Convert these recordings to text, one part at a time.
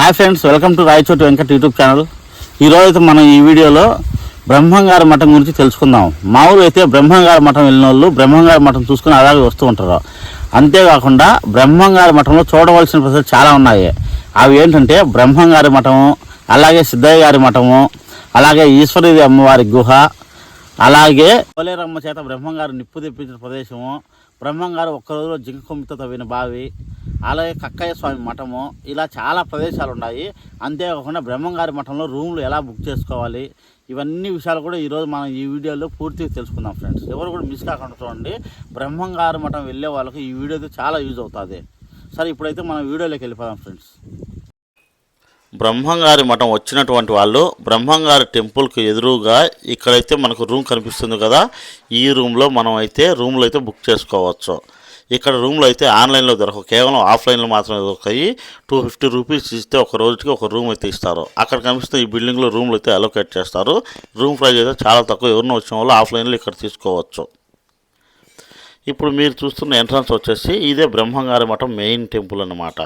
Hi friends welcome to Rayachoti Venkat YouTube channel. ఈరోజు అయితే మనం ఈ వీడియోలో బ్రహ్మంగారి మఠం గురించి తెలుసుకుందాం. మామూలు అయితే బ్రహ్మంగారి మఠం వెళ్ళిన వాళ్ళు బ్రహ్మంగారి మఠం చూసుకుని అలాగే వస్తూ ఉంటారు. అంతేకాకుండా బ్రహ్మంగారి మఠంలో చూడవలసిన ప్రదేశాలు చాలా ఉన్నాయి. అవి ఏంటంటే బ్రహ్మంగారి మఠము అలాగే సిద్ధయ్య గారి మఠము అలాగే ఈశ్వరీదేవి అమ్మవారి గుహ అలాగే కోలేరమ్మ చేత బ్రహ్మంగారు నిప్పు తెప్పించిన ప్రదేశము బ్రహ్మంగారు ఒక్క రోజులో జింక తవ్విన బావి అలాగే కక్కయ్య స్వామి మఠము ఇలా చాలా ప్రదేశాలు ఉన్నాయి అంతేకాకుండా బ్రహ్మంగారి మఠంలో రూమ్లు ఎలా బుక్ చేసుకోవాలి? ఇవన్నీ విషయాలు కూడా ఈరోజు మనం ఈ వీడియోలో పూర్తిగా తెలుసుకుందాం ఫ్రెండ్స్. ఎవరు కూడా మిస్ కాకుండా చూడండి. బ్రహ్మంగారి మఠం వెళ్ళే వాళ్ళకి ఈ వీడియో అయితే చాలా యూజ్ అవుతుంది. సరే ఇప్పుడైతే మనం వీడియోలోకి వెళ్ళిపోదాం ఫ్రెండ్స్. బ్రహ్మంగారి మఠం వచ్చినటువంటి వాళ్ళు బ్రహ్మంగారి టెంపుల్కి ఎదురుగా ఇక్కడైతే మనకు రూమ్ కనిపిస్తుంది కదా ఈ రూమ్లో మనం అయితే రూమ్లో అయితే బుక్ చేసుకోవచ్చు. ఇక్కడ రూమ్లో అయితే ఆన్లైన్లో దొరకవు కేవలం ఆఫ్లైన్లో మాత్రమే దొరుకుతాయి. టూ ఫిఫ్టీ రూపీస్ ఇస్తే ఒక రోజుకి ఒక రూమ్ అయితే ఇస్తారు. అక్కడ కనిపిస్తున్న ఈ బిల్డింగ్లో రూమ్లు అయితే అలోకేట్ చేస్తారు. రూమ్ ప్రైస్ అయితే చాలా తక్కువ ఎవరినో వచ్చిన వాళ్ళు ఆఫ్లైన్లో ఇక్కడ తీసుకోవచ్చు. ఇప్పుడు మీరు చూస్తున్న ఎంట్రన్స్ వచ్చేసి ఇదే బ్రహ్మంగారి మఠం మెయిన్ టెంపుల్ అన్నమాట.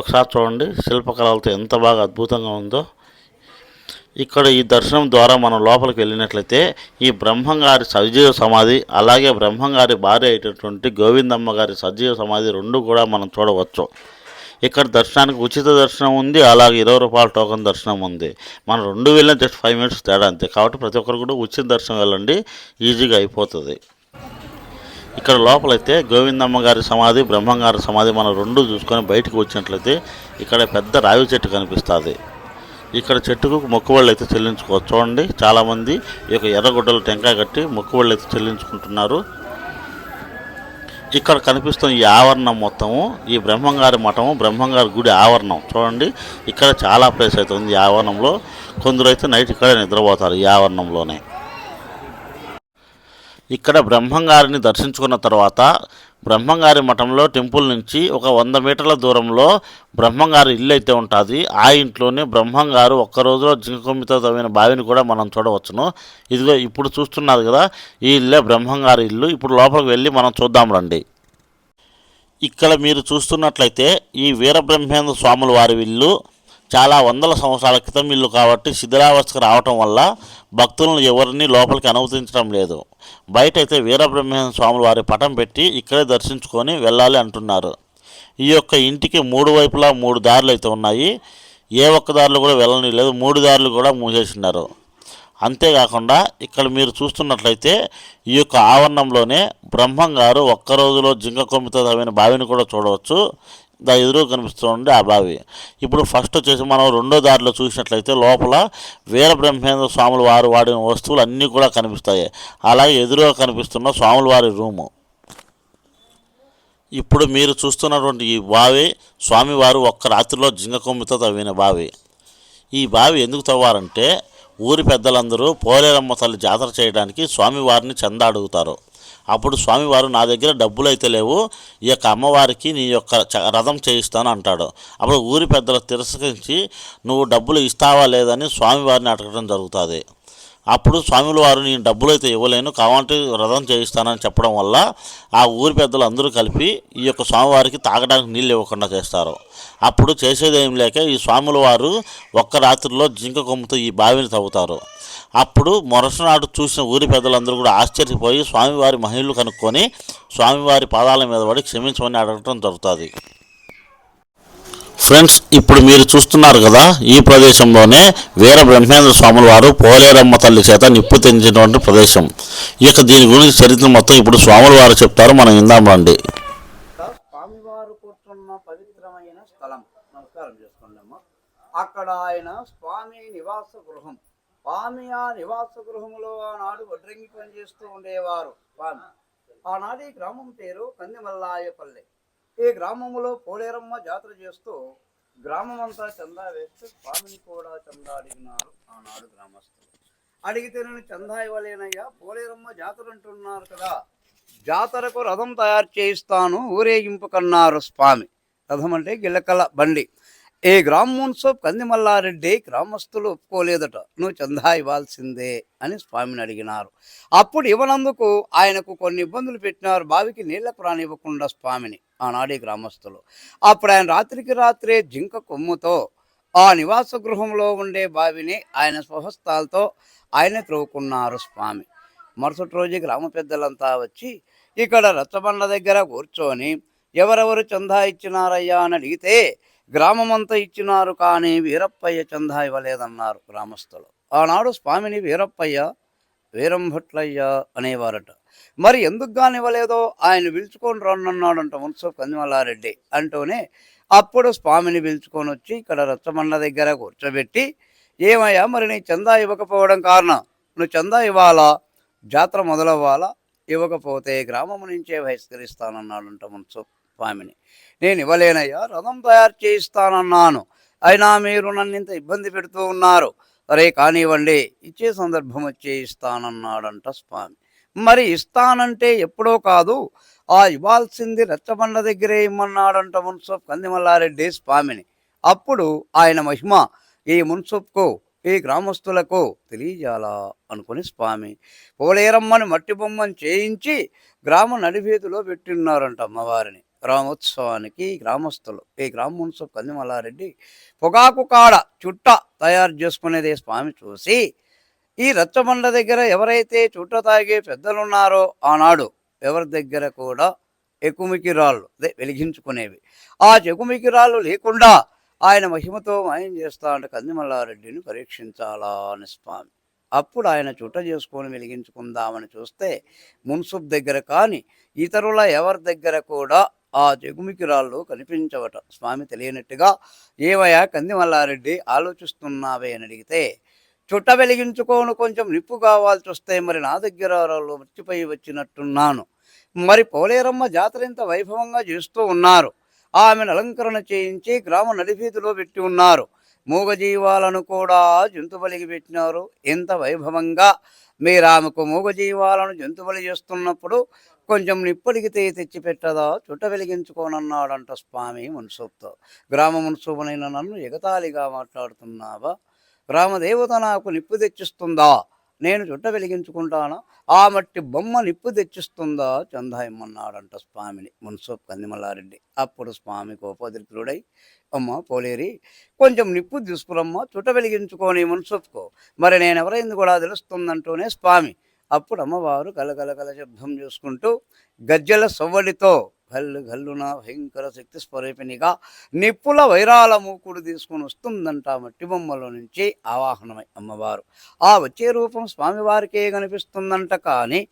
ఒకసారి చూడండి శిల్పకళలతో ఎంత బాగా అద్భుతంగా ఉందో. ఇక్కడ ఈ దర్శనం ద్వారా మనం లోపలికి వెళ్ళినట్లయితే ఈ బ్రహ్మంగారి సజీవ సమాధి అలాగే బ్రహ్మంగారి భార్య అయినటువంటి గోవిందమ్మ గారి సజీవ సమాధి రెండు కూడా మనం చూడవచ్చు. ఇక్కడ దర్శనానికి ఉచిత దర్శనం ఉంది అలాగే ఇరవై రూపాయల టోకన్ దర్శనం ఉంది. మనం రెండు వెళ్ళిన జస్ట్ ఫైవ్ మినిట్స్ తేడా అంతే. కాబట్టి ప్రతి ఒక్కరు కూడా ఉచిత దర్శనం వెళ్ళండి ఈజీగా అయిపోతుంది. ఇక్కడ లోపలైతే గోవిందమ్మ గారి సమాధి బ్రహ్మంగారి సమాధి మనం రెండు చూసుకొని బయటకు వచ్చినట్లయితే ఇక్కడ పెద్ద రావి చెట్టు కనిపిస్తుంది. ఇక్కడ చెట్టుకు మొక్కుబళ్ళు అయితే చెల్లించుకోవచ్చు. చూడండి చాలామంది ఈ యొక్క ఎర్రగుడ్డలు టెంకాయ కట్టి మొక్కుబళ్ళు అయితే చెల్లించుకుంటున్నారు. ఇక్కడ కనిపిస్తున్న ఈ ఆవరణం మొత్తము ఈ బ్రహ్మంగారి మఠము బ్రహ్మంగారి గుడి ఆవరణం. చూడండి ఇక్కడ చాలా ప్లేస్ అయితే ఉంది ఈ ఆవరణంలో. కొందరు అయితే నైట్ ఇక్కడే నిద్రపోతారు ఈ ఆవరణంలోనే. ఇక్కడ బ్రహ్మంగారిని దర్శించుకున్న తర్వాత బ్రహ్మంగారి మఠంలో టెంపుల్ నుంచి ఒక వంద మీటర్ల దూరంలో బ్రహ్మంగారి ఇల్లు అయితే ఉంటుంది. ఆ ఇంట్లోనే బ్రహ్మంగారు ఒక్క రోజులో తవ్విన బావిని కూడా మనం చూడవచ్చును. ఇదిగో ఇప్పుడు చూస్తున్నారు కదా ఈ ఇల్లే బ్రహ్మంగారి ఇల్లు. ఇప్పుడు లోపలికి వెళ్ళి మనం చూద్దాం రండి. ఇక్కడ మీరు చూస్తున్నట్లయితే ఈ వీరబ్రహ్మేంద్ర స్వాముల వారి ఇల్లు చాలా వందల సంవత్సరాల క్రితం ఇల్లు కాబట్టి శిథిలావస్థకు రావటం వల్ల భక్తులను ఎవరిని లోపలికి అనుమతించడం లేదు. బయట అయితే వీరబ్రహ్మేంద్ర స్వామి వారి పటం పెట్టి ఇక్కడే దర్శించుకొని వెళ్ళాలి అంటున్నారు. ఈ యొక్క ఇంటికి మూడు వైపులా మూడు దారులు అయితే ఉన్నాయి. ఏ ఒక్క దారిలో కూడా వెళ్ళని లేదు. మూడు దారులు కూడా మూసేసినారు. అంతేకాకుండా ఇక్కడ మీరు చూస్తున్నట్లయితే ఈ యొక్క ఆవరణంలోనే బ్రహ్మం గారు ఒక్క రోజులో జింక కొమ్మితో తవ్విన బావిని కూడా చూడవచ్చు. దా ఎదురు కనిపిస్తుంది ఆ బావి. ఇప్పుడు ఫస్ట్ వచ్చేసి మనం రెండో దారిలో చూసినట్లయితే లోపల వీర బ్రహ్మేంద్ర స్వాముల వారు వాడిన వస్తువులు అన్నీ కూడా కనిపిస్తాయి. అలాగే ఎదురుగా కనిపిస్తున్న స్వాముల వారి రూము. ఇప్పుడు మీరు చూస్తున్నటువంటి ఈ బావి స్వామివారు ఒక్క రాత్రిలో జింగకొమ్మితో తవ్విన బావి. ఈ బావి ఎందుకు తవ్వారంటే ఊరి పెద్దలందరూ పోలేరమ్మ తల్లి జాతర చేయడానికి స్వామివారిని చందా అడుగుతారు అప్పుడు స్వామివారు నా దగ్గర డబ్బులు అయితే లేవు ఈ యొక్క అమ్మవారికి నీ యొక్క చ- రథం చేయిస్తాను అంటాడు. అప్పుడు ఊరి పెద్దలు తిరస్కరించి నువ్వు డబ్బులు ఇస్తావా లేదని స్వామివారిని అడగడం జరుగుతుంది. అప్పుడు స్వాముల వారు నేను డబ్బులు అయితే ఇవ్వలేను కావాలంటే వ్రతం చేయిస్తానని చెప్పడం వల్ల ఆ ఊరి పెద్దలు అందరూ కలిపి ఈ యొక్క స్వామివారికి తాగడానికి నీళ్ళు ఇవ్వకుండా చేస్తారు. అప్పుడు చేసేది ఏం లేక ఈ స్వాముల వారు ఒక్క రాత్రిలో జింక కొమ్ముతో ఈ బావిని తవ్వుతారు. అప్పుడు మొరసనాడు చూసిన ఊరి పెద్దలందరూ కూడా ఆశ్చర్యపోయి స్వామివారి మహిళలు కనుక్కొని స్వామివారి పాదాల మీద పడి క్షమించమని అడగటం జరుగుతుంది. ఫ్రెండ్స్ ఇప్పుడు మీరు చూస్తున్నారు కదా ఈ ప్రదేశంలోనే వీర బ్రహ్మేంద్ర స్వాముల వారు పోలేరమ్మ తల్లి చేత నిప్పు తెంచినటువంటి ప్రదేశం. ఇక దీని గురించి చరిత్ర మొత్తం ఇప్పుడు స్వాముల వారు చెప్తారు మనం ఇందాం రండి. స్వామివారు కూర్చున్న పవిత్రమైన స్థలం. నమస్కారం చేసుకోండి అక్కడ ఆయన స్వామి నివాస గృహం. స్వామి ఆ నివాస గృహంలో ఆనాడు వడ్రంగి పనిచేస్తూ ఉండేవారు స్వామి. ఆనాడు ఈ గ్రామం పేరు కందిమల్లాయపల్లి. ఈ గ్రామంలో పోలేరమ్మ జాతర చేస్తూ గ్రామమంతా చందా వేస్తూ స్వామిని కూడా చందా అడిగినారు ఆనాడు గ్రామస్తులు. అడిగితే నేను చందా ఇవ్వలేనయ్యా పోలేరమ్మ జాతర అంటున్నారు కదా. జాతరకు రథం తయారు చేయిస్తాను ఊరేగింపు కన్నారు స్వామి. రథం అంటే గిలకల బండి. ఈ గ్రామోత్సవ్ కందిమల్లారెడ్డి గ్రామస్తులు ఒప్పుకోలేదట నువ్వు చందా ఇవ్వాల్సిందే అని స్వామిని అడిగినారు. అప్పుడు ఇవ్వనందుకు ఆయనకు కొన్ని ఇబ్బందులు పెట్టినారు బావికి నీళ్ళకు రానివ్వకుండా స్వామిని. ఆనాడి గ్రామస్తులు. అప్పుడు ఆయన రాత్రికి రాత్రే జింక కొమ్ముతో ఆ నివాస గృహంలో ఉండే బావిని ఆయన స్వహస్తాలతో ఆయన త్రవ్వుకున్నారు స్వామి. మరుసటి రోజు గ్రామ పెద్దలంతా వచ్చి ఇక్కడ రచ్చబండ దగ్గర కూర్చొని ఎవరెవరు చందా ఇచ్చినారయ్యా అని అడిగితే గ్రామమంతా ఇచ్చినారు కానీ వీరప్పయ్య చందా ఇవ్వలేదన్నారు గ్రామస్తులు. ఆనాడు స్వామిని వీరప్పయ్య వీరంభట్లయ్య అనేవారట. మరి ఎందుకు కానివ్వలేదో ఆయన పిలుచుకొని రన్నన్నాడంట మున్సబ్ కందిమల్లారెడ్డి అంటూనే అప్పుడు స్వామిని పిలుచుకొని వచ్చి ఇక్కడ రచ్చమన్న దగ్గర కూర్చోబెట్టి ఏమయ్యా మరి నీ చందా ఇవ్వకపోవడం కారణం? నువ్వు చందా ఇవ్వాలా? జాతర మొదలవ్వాలా? ఇవ్వకపోతే గ్రామం నుంచే బహిష్కరిస్తానన్నాడంట మున్సబ్ స్వామిని. నేను ఇవ్వలేనయ్యా రథం తయారు చేయిస్తానన్నాను. అయినా మీరు నన్ను ఇంత ఇబ్బంది పెడుతూ ఉన్నారు. సరే కానివ్వండి ఇచ్చే సందర్భం వచ్చే ఇస్తానన్నాడంట స్వామి. మరి ఇస్తానంటే ఎప్పుడో కాదు ఆ ఇవ్వాల్సింది రెచ్చబండ దగ్గరే ఇమ్మన్నాడంట మున్సబ్ కందిమల్లారెడ్డి స్వామిని. అప్పుడు ఆయన మహిమ ఈ మున్సబ్కు ఈ గ్రామస్తులకు తెలియజాలా అనుకుని స్వామి పోలేరమ్మని మట్టి బొమ్మను చేయించి గ్రామ నడివీధిలో పెట్టినారంట అమ్మవారిని. గ్రామోత్సవానికి గ్రామస్తులు ఈ గ్రామ మున్సబ్ కందిమల్లారెడ్డి పొగాకు కాడ చుట్ట తయారు చేసుకునేది స్వామి చూసి ఈ రచ్చబండ దగ్గర ఎవరైతే చుట్ట తాగే పెద్దలున్నారో ఆనాడు ఎవరి దగ్గర కూడా ఎక్కుమికి రాళ్ళు అదే వెలిగించుకునేవి. ఆ చెకుమికి రాళ్ళు లేకుండా ఆయన మహిమతో మాయం చేస్తా అంటే కందిమల్లారెడ్డిని పరీక్షించాలా అని స్వామి. అప్పుడు ఆయన చుట్ట చేసుకొని వెలిగించుకుందామని చూస్తే మున్సుబ్ దగ్గర కానీ ఇతరుల ఎవరి దగ్గర కూడా ఆ చెగుమికి రాళ్ళు కనిపించవట. స్వామి తెలియనట్టుగా ఏవయా కందిమల్లారెడ్డి ఆలోచిస్తున్నావే అని అడిగితే చుట్ట వెలిగించుకోను కొంచెం నిప్పు కావాల్సి వస్తే మరి నా దగ్గర మర్చిపోయి వచ్చినట్టున్నాను. మరి పోలేరమ్మ జాతర ఇంత వైభవంగా చేస్తూ ఉన్నారు. ఆమెను అలంకరణ చేయించి గ్రామ నడివీధిలో పెట్టి ఉన్నారు. మూగజీవాలను కూడా జంతుబలికి పెట్టినారు. ఎంత వైభవంగా! మీరు ఆమెకు మూగజీవాలను జంతుబలి చేస్తున్నప్పుడు కొంచెం నిప్పడిగితే తెచ్చి పెట్టదా? చుట్ట వెలిగించుకోనన్నాడంట స్వామి మున్సూబ్తో గ్రామ మున్సూబనైన నన్ను ఎగతాళిగా మాట్లాడుతున్నావా? రామదేవత నాకు నిప్పు తెచ్చిస్తుందా? నేను చుట్ట వెలిగించుకుంటానా? ఆ మట్టి బొమ్మ నిప్పు తెచ్చిస్తుందా? చందాయమ్మన్నాడంట స్వామిని మున్సూప్ కందిమల్లారెడ్డి. అప్పుడు స్వామి కోపోద్రిక్తుడై అమ్మ పోలేరి కొంచెం నిప్పు తీసుకురమ్మా చుట్ట వెలిగించుకొని మున్సూబ్కో మరి నేను ఎవరైంది కూడా తెలుస్తుందంటూనే స్వామి. అప్పుడు అమ్మవారు కలకలకల శబ్దం చేసుకుంటూ గజ్జల సవ్వడితో గల్లు గల్లున భయంకర శక్తి స్వరూపిణిగా నిప్పుల వైరాల మూకుడు తీసుకొని వస్తుందంట మట్టి బొమ్మలో నుంచి ఆవాహనమై అమ్మవారు. ఆ వచ్చే రూపం స్వామివారికే కనిపిస్తుందంట కానీ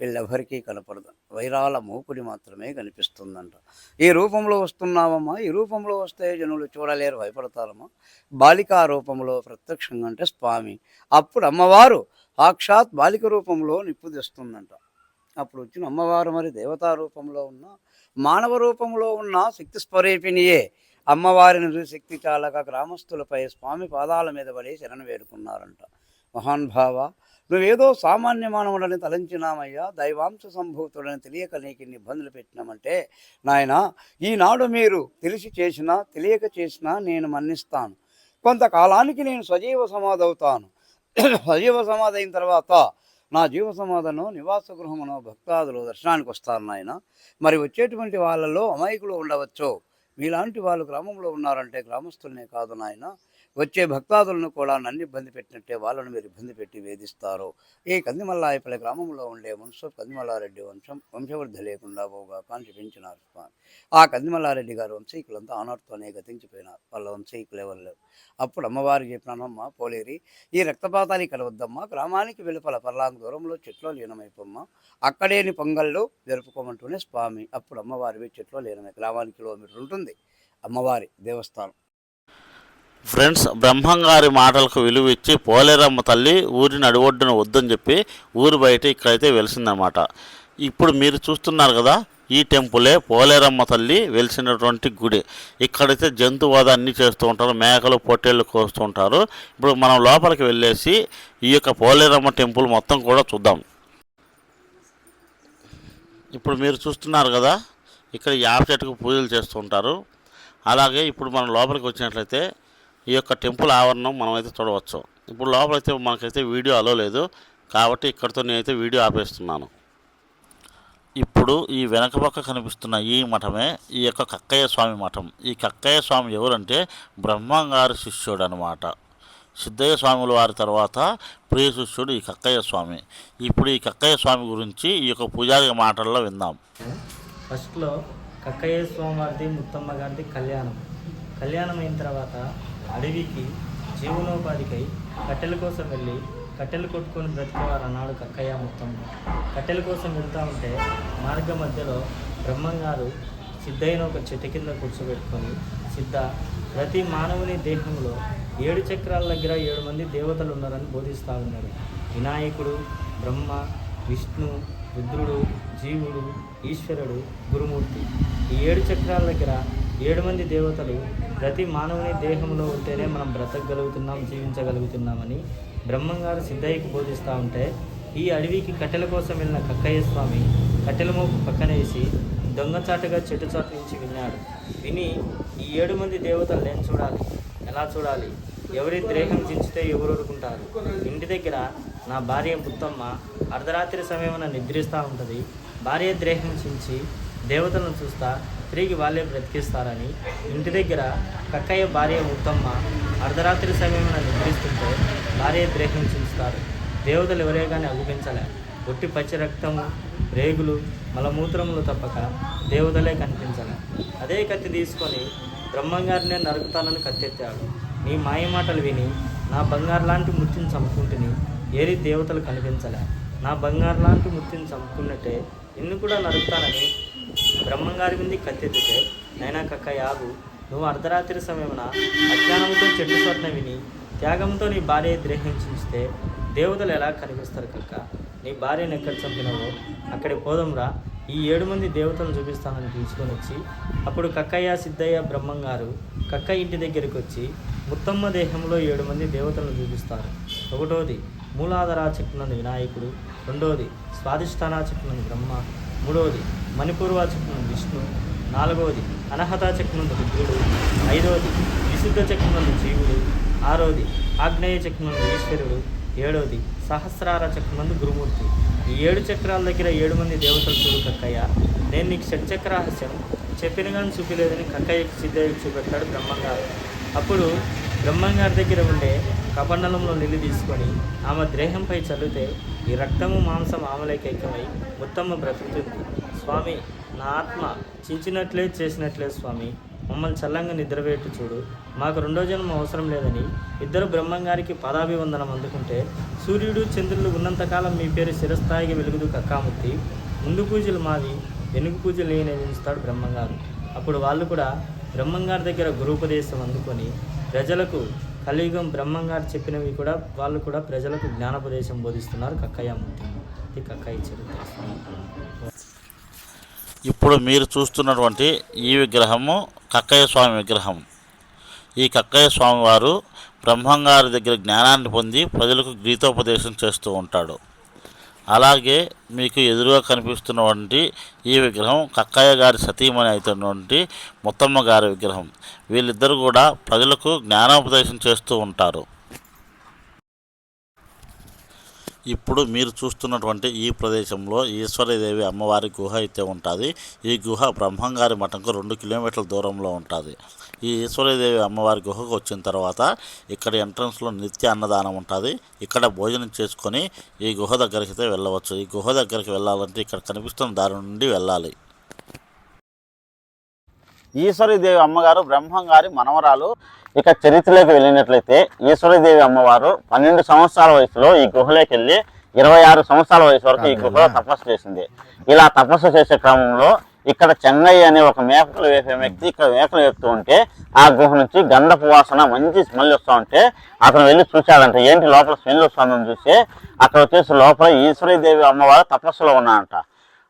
వీళ్ళెవరికీ కనపడదు. వైరాల మూకుడి మాత్రమే కనిపిస్తుందంట. ఈ రూపంలో వస్తున్నావమ్మా ఈ రూపంలో వస్తే జనులు చూడలేరు భయపడతారమ్మా. బాలికా రూపంలో ప్రత్యక్షంగా అంటే స్వామి. అప్పుడు అమ్మవారు సాక్షాత్ బాలిక రూపంలో నిప్పు తెస్తుందంట. అప్పుడు వచ్చిన అమ్మవారు మరి దేవతా రూపంలో ఉన్న మానవ రూపంలో ఉన్న శక్తి స్వరూపిణియే అమ్మవారిని చూసి శక్తి చాలక గ్రామస్తులపై స్వామి పాదాల మీద పడి శరణ వేడుకున్నారంట. మహానుభావ నువ్వేదో సామాన్య మానవుడని తలంచినామయ్యా దైవాంశ సంభూతుడని తెలియక నీకు ఇబ్బందులు పెట్టినామంటే నాయన ఈనాడు మీరు తెలిసి చేసినా తెలియక చేసినా నేను మన్నిస్తాను. కొంతకాలానికి నేను సజీవ సమాధవుతాను. సజీవ సమాధి అయిన తర్వాత నా జీవ సమాధను నివాస గృహమును భక్తాదులు దర్శనానికి వస్తారు నాయన. మరి వచ్చేటువంటి వాళ్ళలో అమాయకులు ఉండవచ్చు. మీలాంటి వాళ్ళు గ్రామంలో ఉన్నారంటే గ్రామస్తులనే కాదు నాయన. వచ్చే భక్తాదులను కూడా నన్ను ఇబ్బంది పెట్టినట్టే వాళ్ళను మీరు ఇబ్బంది పెట్టి వేధిస్తారు. ఈ కందిమల్లాయపల్లి గ్రామంలో ఉండే వంశం కందిమల్లారెడ్డి వంశం వంశవృద్ధి లేకుండా పోగా కాంచి స్వామి. ఆ కందిమల్లారెడ్డి గారు వంశీకులంతా ఆనాడుతోనే గతించిపోయినారు. వాళ్ళ వంశీకులు ఎవరు లేవు అప్పుడు అమ్మవారికి చెప్పినానమ్మ పోలేరి. ఈ రక్తపాతాన్ని ఇక్కడ వద్దమ్మా. గ్రామానికి వెలుపల పర్లాంగ దూరంలో చెట్లో లీనమైపోమ్మా. అక్కడేని పొంగళ్ళు జరుపుకోమంటూనే స్వామి. అప్పుడు అమ్మవారి చెట్లో లీనమై గ్రామానికి కిలోమీటర్ ఉంటుంది అమ్మవారి దేవస్థానం. ఫ్రెండ్స్ బ్రహ్మంగారి మాటలకు విలువ ఇచ్చి పోలేరమ్మ తల్లి ఊరిని అడుగొడ్డున వద్దని చెప్పి ఊరి బయట ఇక్కడైతే వెలిసిందనమాట ఇప్పుడు మీరు చూస్తున్నారు కదా ఈ టెంపులే పోలేరమ్మ తల్లి వెలిసినటువంటి గుడి. ఇక్కడైతే జంతువాద అన్నీ చేస్తూ ఉంటారు మేకలు పొట్టేళ్ళు కోస్తూ ఉంటారు. ఇప్పుడు మనం లోపలికి వెళ్ళేసి ఈ యొక్క పోలేరమ్మ టెంపుల్ మొత్తం కూడా చూద్దాం. ఇప్పుడు మీరు చూస్తున్నారు కదా ఇక్కడ యాప్ చెట్టుకు పూజలు చేస్తూ ఉంటారు. అలాగే ఇప్పుడు మనం లోపలికి వచ్చినట్లయితే ఈ యొక్క టెంపుల్ ఆవరణం మనమైతే చూడవచ్చు. ఇప్పుడు లోపలైతే మనకైతే వీడియో అలో లేదు. కాబట్టి ఇక్కడితో నేనైతే వీడియో ఆపేస్తున్నాను. ఇప్పుడు ఈ వెనక పక్క కనిపిస్తున్న ఈ మఠమే ఈ యొక్క కక్కయ్య స్వామి మఠం. ఈ కక్కయ్య స్వామి ఎవరంటే బ్రహ్మంగారి శిష్యుడు అనమాట సిద్ధయ్య స్వాముల వారి తర్వాత ప్రియ శిష్యుడు ఈ కక్కయ్య స్వామి. ఇప్పుడు ఈ కక్కయ్య స్వామి గురించి ఈ యొక్క పూజారి మాటల్లో విందాం. ఫస్ట్లో కక్కయ్య స్వామి వారిది ముత్తమ్మ గారిది కళ్యాణం. కళ్యాణం అయిన తర్వాత అడవికి జీవనోపాధికై కట్టెల కోసం వెళ్ళి కట్టెలు కొట్టుకొని బ్రతికేవారు అన్నాడు కక్కయ్య మొత్తం. కట్టెల కోసం వెళ్తూ ఉంటే మార్గ మధ్యలో బ్రహ్మంగారు సిద్ధైన ఒక చెట్టు కింద కూర్చోబెట్టుకొని సిద్ధ ప్రతి మానవుని దేహంలో ఏడు చక్రాల దగ్గర ఏడు మంది దేవతలు ఉన్నారని బోధిస్తూ ఉన్నారు. వినాయకుడు బ్రహ్మ విష్ణు రుద్రుడు జీవుడు ఈశ్వరుడు గురుమూర్తి. ఈ ఏడు చక్రాల దగ్గర ఏడు మంది దేవతలు ప్రతి మానవుని దేహంలో ఉంటేనే మనం బ్రతకగలుగుతున్నాం జీవించగలుగుతున్నామని బ్రహ్మంగారు సిద్ధయ్యకి బోధిస్తూ ఉంటే ఈ అడవికి కట్టెల కోసం వెళ్ళిన కక్కయ్య స్వామి కట్టెల మోపు పక్కనేసి దొంగచాటుగా చెట్టు చాటు నుంచి విన్నాడు. విని ఈ ఏడు మంది దేవతలు నేను చూడాలి ఎలా చూడాలి? ఎవరి దేహం చించితే ఎవరూరుకుంటారు ఇంటి దగ్గర నా భార్య ముత్తమ్మ అర్ధరాత్రి సమయమున నిద్రిస్తూ ఉంటుంది. భార్య ద్రేహం చించి దేవతలను చూస్తా తిరిగి వాళ్ళే బ్రతికిస్తారని ఇంటి దగ్గర కక్కయ్య భార్య ముత్తమ్మ అర్ధరాత్రి సమయంలో నిద్రిస్తుంటే భార్య దేహం చూస్తారు. దేవతలు ఎవరే కానీ అగుపించలే. ఒట్టి పచ్చి రక్తము రేగులు మలమూత్రములు తప్పక దేవతలే కనిపించలే. అదే కత్తి తీసుకొని బ్రహ్మంగారినే నరుకుతానని కత్తెత్తాడు. నీ మాయ మాటలు విని నా బంగారు లాంటి ముత్తిని చంపుకుంటుని ఏరి దేవతలు కనిపించలే. నా బంగారు లాంటి ముత్తిని చంపుకున్నట్టే నిన్ను కూడా నరుకుతానని బ్రహ్మంగారి మీద కత్తెత్తితే నైనా కక్క యాగు. నువ్వు అర్ధరాత్రి సమయమున అజ్ఞానంతో చెట్టు స్వప్న విని త్యాగంతో నీ భార్య ద్రేహించిస్తే దేవతలు ఎలా కనిపిస్తారు కక్క? నీ భార్యను ఎక్కడ చంపినవో అక్కడికి పోదంరా. ఈ ఏడు మంది దేవతలను చూపిస్తానని తీసుకొని వచ్చి అప్పుడు కక్కయ్య సిద్ధయ్య బ్రహ్మంగారు కక్క ఇంటి దగ్గరికి వచ్చి ముత్తమ్మ దేహంలో ఏడు మంది దేవతలను చూపిస్తారు. ఒకటోది మూలాధారా చెక్కునందు వినాయకుడు. రెండోది స్వాధిష్టానా చెట్టునందు బ్రహ్మ. మూడోది మణిపూర్వా చక్రం విష్ణు. నాలుగవది అనహత చెక్కునందు రుద్రుడు. ఐదవది విశుద్ధ చెక్కునందు జీవుడు. ఆరోది ఆగ్నేయ చక్రమందు ఈశ్వరుడు. ఏడవది సహస్రార చక్రమందు గురుమూర్తి. ఈ ఏడు చక్రాల దగ్గర ఏడు మంది దేవతలు చూడు కక్కయ్య. నేను నీకు షట్చక్ర రహస్యం చెప్పిన కానీ చూపిలేదని కక్కయ్యకి సిద్ధయ్యకి చూపెట్టాడు బ్రహ్మంగారు. అప్పుడు బ్రహ్మంగారి దగ్గర ఉండే కబండలంలో నీళ్ళు తీసుకొని ఆమె దేహంపై చల్లితే ఈ రక్తము మాంసం ఆమెలోకి ఐక్యమై ఉత్తమ బ్రతుకుతుంది. స్వామి నా ఆత్మ చించినట్లే చేసినట్లే స్వామి. మమ్మల్ని చల్లంగా నిద్రవేట్టు చూడు. మాకు రెండో జన్మ అవసరం లేదని ఇద్దరు బ్రహ్మంగారికి పదాభివందనం అందుకుంటే సూర్యుడు చంద్రులు ఉన్నంతకాలం మీ పేరు శిరస్థాయికి వెలుగుదు కక్కాముత్తి ముందు పూజలు మావి వెనుక పూజలు నేను బ్రహ్మంగారు. అప్పుడు వాళ్ళు కూడా బ్రహ్మంగారి దగ్గర గురూపదేశం అందుకొని ప్రజలకు కలియుగం బ్రహ్మంగారు చెప్పినవి కూడా వాళ్ళు కూడా ప్రజలకు జ్ఞానోపదేశం బోధిస్తున్నారు. కక్కయ్య ముఖ్యంగా ఇది కక్కయ్య చరిత్ర. ఇప్పుడు మీరు చూస్తున్నటువంటి ఈ విగ్రహము కక్కయ్య స్వామి విగ్రహం. ఈ కక్కయ్య స్వామివారు బ్రహ్మంగారి దగ్గర జ్ఞానాన్ని పొంది ప్రజలకు గీతోపదేశం చేస్తూ ఉంటాడు. అలాగే మీకు ఎదురుగా కనిపిస్తున్నటువంటి ఈ విగ్రహం కక్కయ్య గారి సతీమణి అయినటువంటి ముత్తమ్మ గారి విగ్రహం. వీళ్ళిద్దరూ కూడా ప్రజలకు జ్ఞానోపదేశం చేస్తూ ఉంటారు. ఇప్పుడు మీరు చూస్తున్నటువంటి ఈ ప్రదేశంలో ఈశ్వరీదేవి అమ్మవారి గుహ అయితే ఉంటుంది. ఈ గుహ బ్రహ్మంగారి మఠంకు రెండు కిలోమీటర్ల దూరంలో ఉంటుంది. ఈ ఈశ్వరీదేవి అమ్మవారి గుహకు వచ్చిన తర్వాత ఇక్కడ ఎంట్రన్స్లో నిత్య అన్నదానం ఉంటుంది. ఇక్కడ భోజనం చేసుకొని ఈ గుహ దగ్గరికి అయితే వెళ్ళవచ్చు. ఈ గుహ దగ్గరికి వెళ్ళాలంటే ఇక్కడ కనిపిస్తున్న దారి నుండి వెళ్ళాలి. ఈశ్వరీదేవి అమ్మగారు బ్రహ్మంగారి మనవరాలు. ఇక చరిత్రలోకి వెళ్ళినట్లయితే ఈశ్వరీదేవి అమ్మవారు పన్నెండు సంవత్సరాల వయసులో ఈ గుహలోకి వెళ్ళి ఇరవై ఆరు సంవత్సరాల వయసు వరకు ఈ గుహలో తపస్సు చేసింది. ఇలా తపస్సు చేసే క్రమంలో ఇక్కడ చెన్నయ్య అనే ఒక మేకలు వేసే వ్యక్తి ఇక్కడ మేకలు వేస్తూ ఉంటే ఆ గుహ నుంచి గంధపు వాసన మంచి స్మెల్ వస్తూ ఉంటే అతను వెళ్ళి చూశాడంట. ఏంటి లోపల స్మెల్ వస్తుందని చూస్తే అక్కడ వచ్చేసి లోపల ఈశ్వరీదేవి అమ్మవారు తపస్సులో ఉన్నాడంట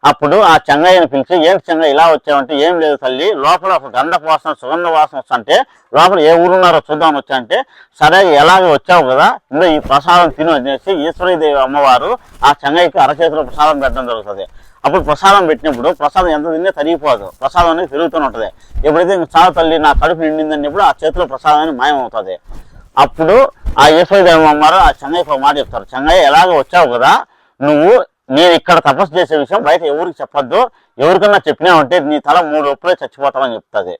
అప్పుడు ఆ చెంగయ్యని పిలిచి ఏంటి చెంగయ్య ఇలా వచ్చావంటే ఏం లేదు తల్లి లోపల ఒక గంధపు వాసన సుగంధ వాసన వస్తుంటే లోపల ఏ ఊరున్నారో చూద్దామని వచ్చాంటే సరే ఎలాగ వచ్చావు కదా ఇంకా ఈ ప్రసాదం తిను అనేసి ఈశ్వరీదేవి అమ్మవారు ఆ చెంగయ్యకి అరచేతిలో ప్రసాదం పెట్టడం జరుగుతుంది. అప్పుడు ప్రసాదం పెట్టినప్పుడు ప్రసాదం ఎంత తిన్నా తరిగిపోదు. ప్రసాదం అనేది పెరుగుతూనే ఉంటుంది. ఎప్పుడైతే ఇంకా చాలా తల్లి నా కడుపు నిండిందన్నప్పుడు ఆ చేతిలో ప్రసాదం అనేది మాయమవుతుంది. అప్పుడు ఆ ఈశ్వరీదేవి అమ్మవారు ఆ చెంగయ్యకి ఒక మాట చెప్తారు. చెంగయ్య ఎలాగ వచ్చావు కదా నువ్వు నేను ఇక్కడ తపస్సు చేసే విషయం బయట ఎవరికి చెప్పొద్దు. ఎవరికన్నా చెప్పినావంటే నీ తల మూడు ఒప్పులే చచ్చిపోతామని చెప్తుంది.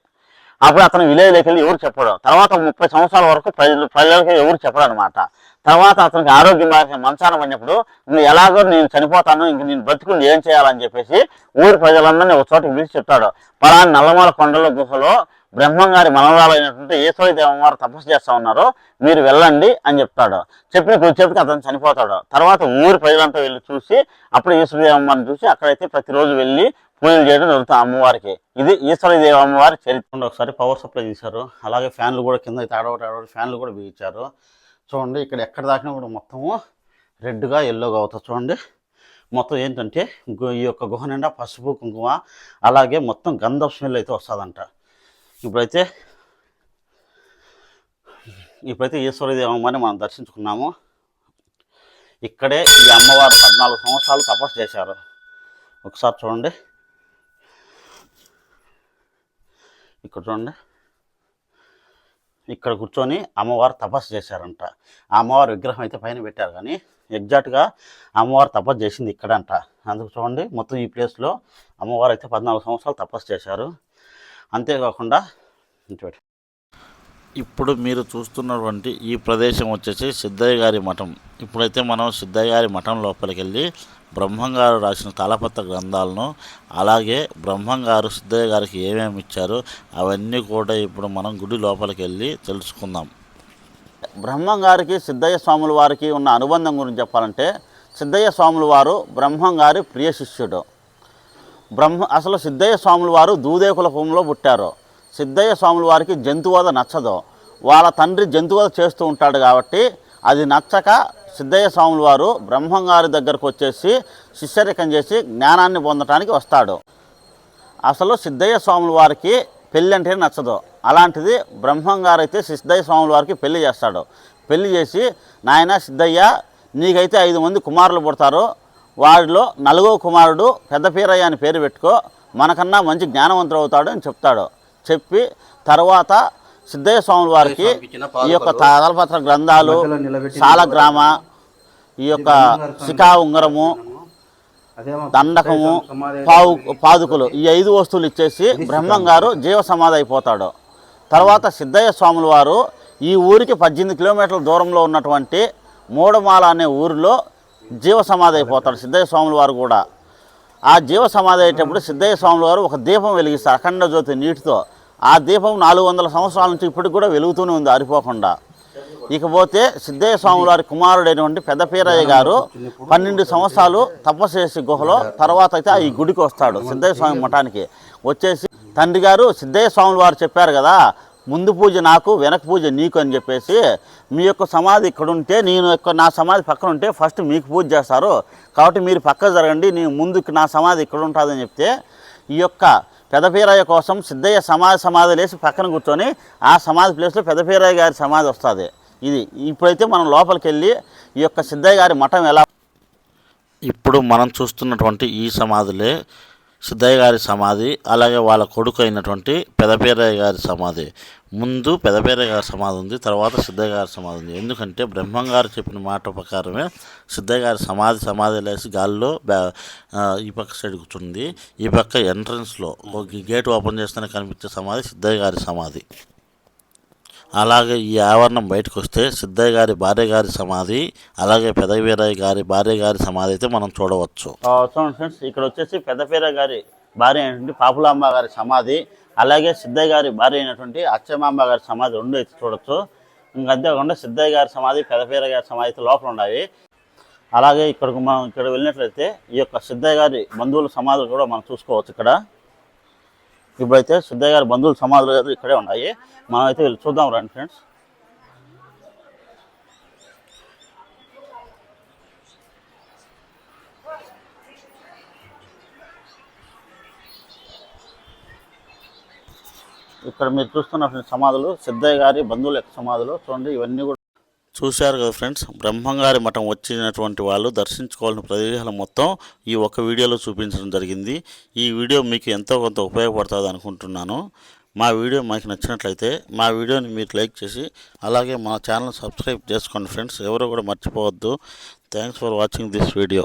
అప్పుడు అతను విలేజ్లోకి వెళ్ళి ఎవరు చెప్పడు. తర్వాత ముప్పై సంవత్సరాల వరకు ప్రజలు ప్రజలకి ఎవరు చెప్పడు అనమాట తర్వాత అతనికి ఆరోగ్యం బాగా మంచాన పడినప్పుడు నువ్వు ఎలాగో నేను చనిపోతాను ఇంక నేను బతుకుని ఏం చేయాలని చెప్పేసి ఊరి ప్రజలందరినీ ఒక చోటకి పిలిచి చెప్తాడు పలాని నల్లమల కొండల గుహలో బ్రహ్మం గారి మనవరాలైనటువంటి ఈశ్వరి వారు తపస్సు చేస్తా ఉన్నారు. మీరు వెళ్ళండి అని చెప్తాడు. చెప్పిన కొద్దిసేపుకి అతను చనిపోతాడు. తర్వాత ఊరి ప్రజలంతా వెళ్ళి చూసి అప్పుడు ఈశ్వరి దేవమ్మని చూసి అక్కడైతే ప్రతిరోజు వెళ్ళి పూజలు చేయడం జరుగుతుంది అమ్మవారికి. ఇది ఈశ్వరి దేవి అమ్మవారి చరిత్ర ఒకసారి పవర్ సప్లై తీశారు. అలాగే ఫ్యాన్లు కూడా కింద అయితే ఆడవటి ఆడవటి ఫ్యాన్లు కూడా బిగించారు. చూడండి ఇక్కడ ఎక్కడ దాకినా కూడా మొత్తము రెడ్గా ఎల్లోగా అవుతుంది. చూడండి మొత్తం ఏంటంటే ఈ యొక్క గుహ నిండా పసుపు కుంకుమ అలాగే మొత్తం గంధ స్మెల్ అయితే వస్తుందంట. ఇప్పుడైతే ఇప్పుడైతే ఈశ్వరదేవి దేవమ్మని మనం దర్శించుకున్నాము. ఇక్కడే ఈ అమ్మవారు పద్నాలుగు సంవత్సరాలు తపస్సు చేశారు. ఒకసారి చూడండి. ఇక్కడ చూడండి. ఇక్కడ కూర్చొని అమ్మవారు తపస్సు చేశారంట. అమ్మవారి విగ్రహం అయితే పైన పెట్టారు కానీ ఎగ్జాక్ట్గా అమ్మవారు తపస్సు చేసింది ఇక్కడంట. అందుకు చూడండి మొత్తం ఈ ప్లేస్లో అమ్మవారు అయితే పద్నాలుగు సంవత్సరాలు తపస్సు చేశారు. అంతేకాకుండా ఇప్పుడు మీరు చూస్తున్నటువంటి ఈ ప్రదేశం వచ్చేసి సిద్ధయ్య గారి మఠం. ఇప్పుడైతే మనం సిద్ధయ్య గారి మఠం లోపలికి వెళ్ళి బ్రహ్మంగారు రాసిన తాళపత్ర గ్రంథాలను అలాగే బ్రహ్మంగారు సిద్ధయ్య గారికి ఏమేమి ఇచ్చారో అవన్నీ కూడా ఇప్పుడు మనం గుడి లోపలికి వెళ్ళి తెలుసుకుందాం. బ్రహ్మం గారికి సిద్ధయ్య స్వాముల వారికి ఉన్న అనుబంధం గురించి చెప్పాలంటే సిద్ధయ్య స్వాముల వారు బ్రహ్మం గారి ప్రియ శిష్యుడు. బ్రహ్మ అసలు సిద్ధయ్య స్వాముల వారు దూదేకుల కులపంలో పుట్టారు. సిద్ధయ్య స్వాముల వారికి జంతువధ నచ్చదు. వాళ్ళ తండ్రి జంతువధ చేస్తూ ఉంటాడు కాబట్టి అది నచ్చక సిద్ధయ్య స్వాముల వారు బ్రహ్మం గారి దగ్గరకు వచ్చేసి శిష్యరికం చేసి జ్ఞానాన్ని పొందటానికి వస్తాడు. అసలు సిద్ధయ్య స్వాముల వారికి పెళ్ళి అంటే నచ్చదు. అలాంటిది బ్రహ్మం గారు అయితే సిద్ధయ్య స్వాముల వారికి పెళ్ళి చేస్తాడు. పెళ్ళి చేసి నాయన సిద్ధయ్య నీకైతే ఐదు మంది కుమారులు పుడతారు. వాడిలో నలుగో కుమారుడు పెద్ద పీరయ్య అని పేరు పెట్టుకో మనకన్నా మంచి జ్ఞానవంతుడు అవుతాడు అని చెప్తాడు. చెప్పి తర్వాత సిద్ధయ్య స్వాముల వారికి ఈ యొక్క తాళపత్ర గ్రంథాలు సాలగ్రామ ఈ యొక్క శిఖా ఉంగరము అదేమో దండకము పావు పాదుకులు ఈ ఐదు వస్తువులు ఇచ్చేసి బ్రహ్మం గారు జీవ సమాధి అయిపోతాడు. తర్వాత సిద్ధయ్య స్వాముల వారు ఈ ఊరికి పద్దెనిమిది కిలోమీటర్ల దూరంలో ఉన్నటువంటి మూడమాల అనే ఊరిలో జీవ సమాధి అయిపోతాడు సిద్ధయ్య స్వాముల వారు కూడా. ఆ జీవ సమాధి అయ్యేటప్పుడు సిద్ధయ్య స్వాముల వారు ఒక దీపం వెలిగిస్తారు అఖండ జ్యోతి నీటితో. ఆ దీపం నాలుగు వందల సంవత్సరాల నుంచి ఇప్పటికి కూడా వెలుగుతూనే ఉంది ఆరిపోకుండా. ఇకపోతే సిద్ధయ్య స్వాముల వారి కుమారుడైనటువంటి పెద్దపీరయ్య గారు పన్నెండు సంవత్సరాలు తపస్సు చేసి గుహలో తర్వాత అయితే ఈ గుడికి వస్తాడు సిద్ధయ్య స్వామి మఠానికి. వచ్చేసి తండ్రి గారు సిద్ధయ్య స్వాములు వారు చెప్పారు కదా ముందు పూజ నాకు వెనక పూజ నీకు అని చెప్పేసి మీ యొక్క సమాధి ఇక్కడ ఉంటే నేను యొక్క నా సమాధి పక్కన ఉంటే ఫస్ట్ మీకు పూజ చేస్తారు. కాబట్టి మీరు పక్క జరగండి నేను ముందుకు నా సమాధి ఇక్కడ ఉంటుందని చెప్తే ఈ యొక్క పెదపీరయ్య కోసం సిద్ధయ్య సమాధి సమాధి లేసి పక్కన కూర్చొని ఆ సమాధి ప్లేస్లో పెదపీరయ్య గారి సమాధి వస్తుంది. ఇది ఇప్పుడైతే మనం లోపలికి వెళ్ళి ఈ యొక్క సిద్ధయ్య గారి మఠం ఎలా ఇప్పుడు మనం చూస్తున్నటువంటి ఈ సమాధులే సిద్ధయ్య గారి సమాధి అలాగే వాళ్ళ కొడుకు అయినటువంటి పెదపేరయ్య గారి సమాధి. ముందు పెదపేరయ్య గారి సమాధి ఉంది తర్వాత సిద్ధయ్య గారి సమాధి ఉంది. ఎందుకంటే బ్రహ్మం గారు చెప్పిన మాట ప్రకారమే సిద్ధయ్య గారి సమాధి సమాధి లేసి గాల్లో బ్యా- ఈ పక్క సైడ్ కూర్చుంది. ఈ పక్క ఎంట్రన్స్లో గేట్ ఓపెన్ చేస్తేనే కనిపించే సమాధి సిద్ధయ్య గారి సమాధి. అలాగే ఈ ఆవరణం బయటకు వస్తే సిద్ధయ్య గారి భార్య గారి సమాధి అలాగే పెదవీరయ్య గారి భార్య గారి సమాధి అయితే మనం చూడవచ్చు. చూడండి ఫ్రెండ్స్ ఇక్కడ వచ్చేసి పెద్దపీరయ్య గారి భార్య అయినటువంటి పాపులాంబ గారి సమాధి అలాగే సిద్ధయ్య గారి భార్య అయినటువంటి అచ్చమాంబ గారి సమాధి రెండు అయితే చూడొచ్చు. ఇంకంతేకాకుండా సిద్ధయ్య గారి సమాధి పెదపీర గారి సమాధి అయితే లోపల ఉన్నాయి అలాగే ఇక్కడికి మనం ఇక్కడ వెళ్ళినట్లయితే ఈ యొక్క సిద్ధయ్య గారి బంధువుల సమాధులు కూడా మనం చూసుకోవచ్చు ఇక్కడ. ఇప్పుడైతే సిద్ధయ్య గారి బంధువుల సమాధులు ఇక్కడే ఉన్నాయి. మనం అయితే వెళ్ళి చూద్దాం రండి ఫ్రెండ్స్. ఇక్కడ మీరు చూస్తున్న సమాధులు సిద్ధయ్య గారి బంధువుల యొక్క సమాధులు చూడండి ఇవన్నీ కూడా చూశారు కదా ఫ్రెండ్స్? బ్రహ్మంగారి మఠం వచ్చినటువంటి వాళ్ళు దర్శించుకోవాల్సిన ప్రదేశాలు మొత్తం ఈ ఒక వీడియోలో చూపించడం జరిగింది. ఈ వీడియో మీకు ఎంతో కొంత ఉపయోగపడుతుంది అనుకుంటున్నాను. మా వీడియో మాకు నచ్చినట్లయితే మా వీడియోని మీరు లైక్ చేసి అలాగే మా ఛానల్ సబ్స్క్రైబ్ చేసుకోండి ఫ్రెండ్స్. ఎవరు కూడా మర్చిపోవద్దు. Thanks for watching this video.